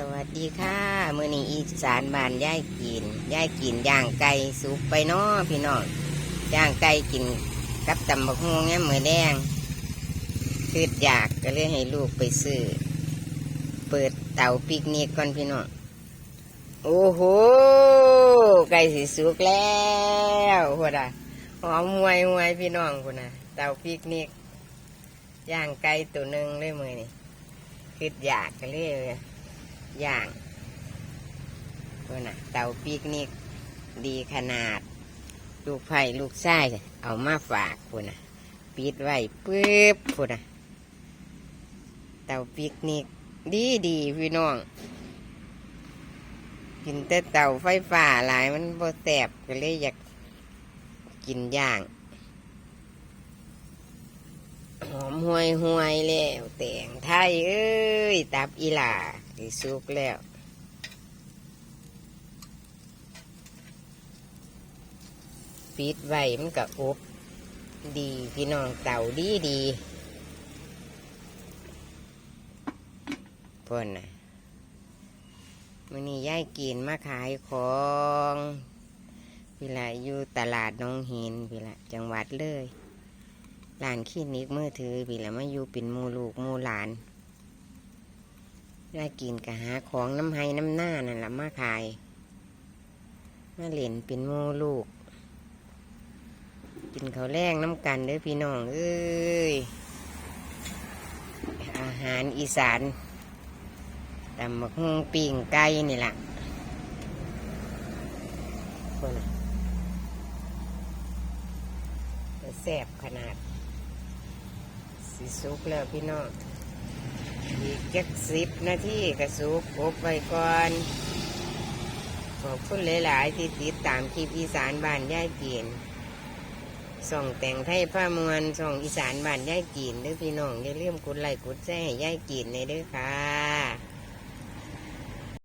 สวัสดีค่ะ มือนี้อีสานบานย่ายกินย่ายกินย่างไก่สุกไปนาะพี่น้องย่างไก่กินกับตำบักฮวงเนี่ยมือแดงคืออยากก็เลยให้ลูกไปซื้อ เปิดเตาปิกนิกก่อนพี่น้องโอ้โหไก่สิสุกแล้วหัวดาหอมมวยมวยพี่น้องคุณนะเตาปิกนิกย่างไก่ตัวหนึ่งเลยมือนี่คืออยากก็เลย ย่างตัวน่ะเตาปิกนิกดีขนาด ลูกไผ่ลูกไส้เอามาฝากพุ่นน่ะปิดไว้ปึ๊บพุ่นน่ะเตาปิกนิกดีดีพี่น้องกินแต่เตาไฟฟ้าหลายมันบ่แสบก็เลยอยากกินย่างหอมห่วยห่วยแล้วแต่งไทยเอ้ย ตับอีหลา ที่สุกแล้วปิดไว้มันก็อบดีพี่น้องเต่าดีดีพ่นน่ะมื่อนี้ย่ายกินมาขายของพี่ละอยู่ตลาดน้องหินพี่ละจังหวัดเลยร้านคลินิกมือถือพี่ละมาอยู่เป็นมูลูกมูหลาน ได้กินกะหาของน้ำไห้น้ำหน้านั่นละมาขาย มาเล่นเป็นหมูลูก กินข้าวแรงน้ำกันเด้อพี่น้อง เอ้ย อาหารอีสานตำบักฮุงปิ่งไก่นี่ล่ะคนน่ะแซ่บขนาด สิสุกแล้วพี่น้อง อีกจักสิบนาทีก็สุกอบไว้ก่อน ขอบคุณหลาย ๆ ที่ติดตามคลิปอีสานบ้านย่ายกินส่องแต่งไทยผ้ามวลส่องอีสานบ้านย่ายกินด้อพี่น้องอย่าลืมกดไลค์กดแชร์ให้ย่ายกินในด้วยค่ะ